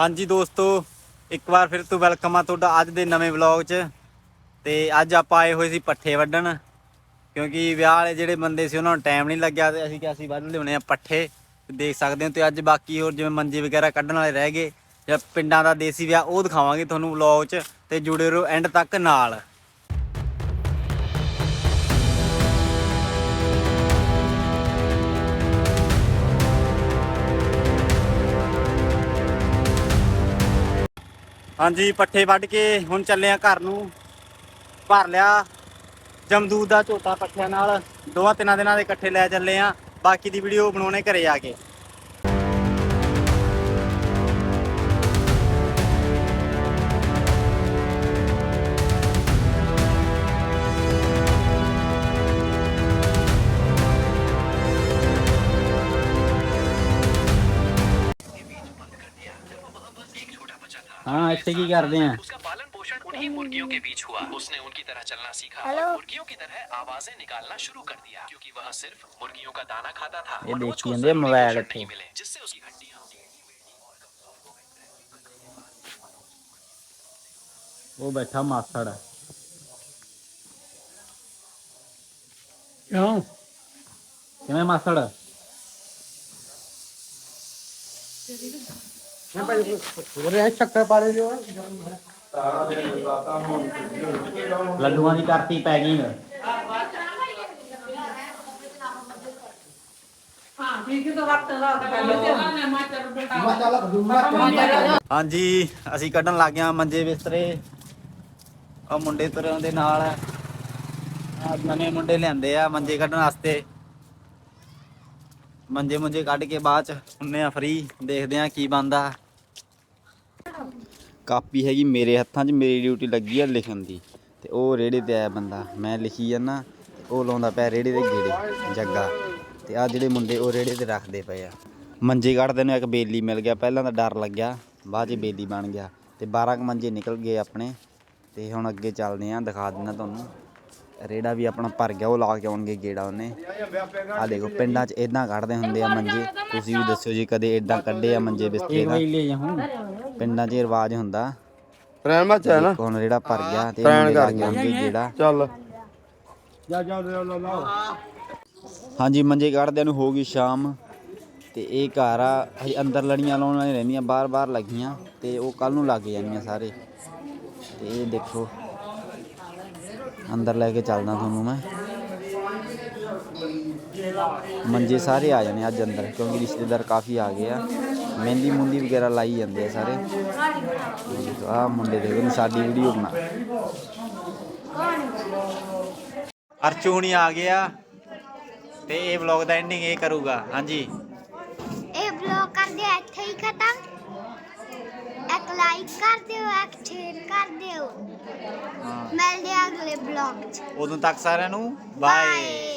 ਹਾਂਜੀ ਦੋਸਤੋ, ਇੱਕ ਵਾਰ ਫਿਰ ਤੋਂ ਵੈਲਕਮ ਆ ਤੁਹਾਡਾ ਅੱਜ ਦੇ ਨਵੇਂ ਵਲੌਗ 'ਚ। ਤੇ ਅੱਜ ਆਪਾਂ ਆਏ ਹੋਏ ਸੀ ਪੱਠੇ ਵੱਢਣ, ਕਿਉਂਕਿ ਵਿਆਹ ਵਾਲੇ ਜਿਹੜੇ ਬੰਦੇ ਸੀ ਉਹਨਾਂ ਨੂੰ ਟਾਈਮ ਨਹੀਂ ਲੱਗਿਆ ਤੇ ਅਸੀਂ ਕਿਹਾ ਅਸੀਂ ਵੱਢ ਲਿਆਉਣੇ ਆ ਪੱਠੇ। ਦੇਖ ਸਕਦੇ ਹੋ ਤੇ ਅੱਜ ਬਾਕੀ ਹੋਰ ਜਿਵੇਂ ਮੰਜੇ ਵਗੈਰਾ ਕੱਢਣ ਵਾਲੇ ਰਹਿ ਗਏ, ਜਾਂ ਪਿੰਡਾਂ ਦਾ ਦੇਸੀ ਵਿਆਹ ਉਹ ਦਿਖਾਵਾਂਗੇ ਤੁਹਾਨੂੰ ਵਲੌਗ 'ਚ, ਤੇ ਜੁੜੇ ਰਹੋ ਐਂਡ ਤੱਕ ਨਾਲ। ਹਾਂਜੀ, ਪੱਠੇ ਵੱਢ ਕੇ ਹੁਣ ਚੱਲੇ ਆ ਘਰ ਨੂੰ। ਭਰ ਲਿਆ ਜਮਦੂਦ ਦਾ ਝੋਟਾ ਪੱਠਿਆਂ ਨਾਲ। ਦੋਵਾਂ ਤਿੰਨਾਂ ਦਿਨਾਂ ਦੇ ਇਕੱਠੇ ਲੈ ਚੱਲੇ ਆ। ਬਾਕੀ ਦੀ ਵੀਡੀਓ ਬਣਾਉਣੇ ਘਰੇ ਆ ਕੇ। हाँ ऐसे की करते हैं। उसका पालन पोषण उन्हीं मुर्गियों के बीच हुआ। उसने उनकी तरह चलना सीखा और मुर्गियों की तरह आवाज़ें निकालना शुरू कर दिया। क्योंकि वह सिर्फ़ मुर्गियों का दाना खाता था ये देखिए मोबाइल मिले जिससे उसकी हड्डी वो बैठा मास्टर है। क्यों किमें मास्टर? ਚੱਕਰ ਪਾ ਜੋ ਲੱਡੂਆਂ ਦੀ ਕਰਤੀ ਪੈ ਗਈ। ਹਾਂਜੀ ਅਸੀਂ ਕੱਢਣ ਲੱਗ ਗਏ ਮੰਜੇ ਬਿਸਤਰੇ। ਆ ਮੁੰਡੇ ਤੁਰੇ ਦੇ ਨਾਲ ਆ। ਨਵੇਂ ਮੁੰਡੇ ਲਿਆਂਦੇ ਆ ਮੰਜੇ ਕੱਢਣ ਵਾਸਤੇ। ਮੰਜੇ ਮੁੰਜੇ ਕੱਢ ਕੇ ਬਾਅਦ ਚ ਹੁੰਨੇ ਆ ਫ੍ਰੀ ਦੇਖਦੇ ਆ ਕੀ ਬੰਦਾ ਕਾਪੀ ਹੈਗੀ ਮੇਰੇ ਹੱਥਾਂ 'ਚ, ਮੇਰੀ ਡਿਊਟੀ ਲੱਗੀ ਆ ਲਿਖਣ ਦੀ। ਤੇ ਉਹ ਰੇੜੇ ਤੇ ਆਇਆ ਬੰਦਾ, ਮੈਂ ਲਿਖੀ ਜਾਂਦਾ ਉਹ ਲਾਉਂਦਾ ਪਿਆ ਰੇੜੇ ਦੇ ਗੇੜੇ, ਜੱਗਾ। ਤੇ ਆ ਜਿਹੜੇ ਮੁੰਡੇ ਉਹ ਰੇੜੇ ਤੇ ਰੱਖਦੇ ਪਏ ਆ। ਮੰਜੇ ਕੱਢਦੇ ਨੂੰ ਇੱਕ ਬੇਲੀ ਮਿਲ ਗਿਆ, ਪਹਿਲਾਂ ਤਾਂ ਡਰ ਲੱਗਿਆ, ਬਾਅਦ 'ਚ ਬੇਲੀ ਬਣ ਗਿਆ। ਤੇ 12 ਕ ਮੰਜੇ ਨਿਕਲ ਗਏ ਆਪਣੇ, ਤੇ ਹੁਣ ਅੱਗੇ ਚੱਲਦੇ ਆ, ਦਿਖਾ ਦਿੰਦਾ ਤੁਹਾਨੂੰ। ਰੇੜਾ ਵੀ ਆਪਣਾ ਭਰ ਗਿਆ ਉਹ ਲਾ ਕੇ ਆਉਣਗੇ ਗੇੜਾ ਉਹਨੇ। ਆ ਦੇਖੋ ਪਿੰਡਾਂ 'ਚ ਇਦਾਂ ਕੱਢਦੇ ਹੁੰਦੇ ਆ ਮੰਜੇ। ਤੁਸੀਂ ਵੀ ਦੱਸਿਓ ਜੀ ਕਦੇ ਇਦਾਂ ਕੱਢੇ ਆ ਮੰਜੇ ਬਿਸਤਰੇ ਦਾ? ਪਿੰਡਾਂ 'ਚ ਰਿਵਾਜ ਹੁੰਦਾ। ਪ੍ਰੈਣ ਮਾ ਹੈ ਨਾ? ਹੁਣ ਰੇੜਾ ਭਰ ਗਿਆ ਤੇ ਪ੍ਰੈਣ ਮੁੰਡੇ ਲਾ ਕੇ ਆਉਣਗੇ ਗੇੜਾ। ਚੱਲ। ਜਾ ਜਾ ਲਾ ਲਾ ਲਾ ਹਾਂਜੀ ਮੰਜੇ ਕੱਢਦਿਆਂ ਨੂੰ ਹੋ ਗਈ ਸ਼ਾਮ ਤੇ ਇਹ ਘਰ ਆ ਹਜੇ ਅੰਦਰ ਲੜੀਆਂ ਲਾਉਣ ਵਾਲੀਆਂ ਰਹਿੰਦੀਆਂ ਬਾਹਰ-ਬਾਹਰ ਲੱਗੀਆਂ ਤੇ ਉਹ ਕੱਲ ਨੂੰ ਲੱਗ ਜਾਣੀਆਂ ਸਾਰੇ। ਤੇ ਇਹ ਦੇਖੋ। ਅੰਦਰ ਲੈ ਕੇ ਚੱਲਦਾ ਤੁਹਾਨੂੰ ਮੈਂ ਮੰਜੇ ਸਾਰੇ ਆ ਜਾਣੇ ਅੱਜ ਅੰਦਰ ਕਿਉਂਕਿ ਰਿਸ਼ਤੇਦਾਰ ਕਾਫੀ ਆ ਗਏ ਆ ਮਹਿੰਦੀ ਮੁੰਦੀ ਵਗੈਰਾ ਲਾਈ ਜਾਂਦੇ ਆ ਸਾਰੇ ਆ ਮੁੰਡੇ ਦੇਖੋ ਨੀ ਸਾਡੀ ਵੀਡੀਓ ਬਣਾ ਅਰਚੂ ਹੁਣੀ ਆ ਗਿਆ ਤੇ ਇਹ ਵਲੌਗ ਦਾ ਐਂਡਿੰਗ ਇਹ ਕਰੂਗਾ ਹਾਂਜੀ ਇਹ ਬਲੌਗ ਕਰ ਦਿਓ ਇੱਥੇ ਹੀ ਖਤਮ ਇੱਕ ਲਾਈਕ ਕਰ ਦਿਓ ਇੱਕ ਬਲੌਗ 'ਚ ਉਦੋਂ ਤੱਕ ਸਾਰਿਆਂ ਨੂੰ ਬਾਏ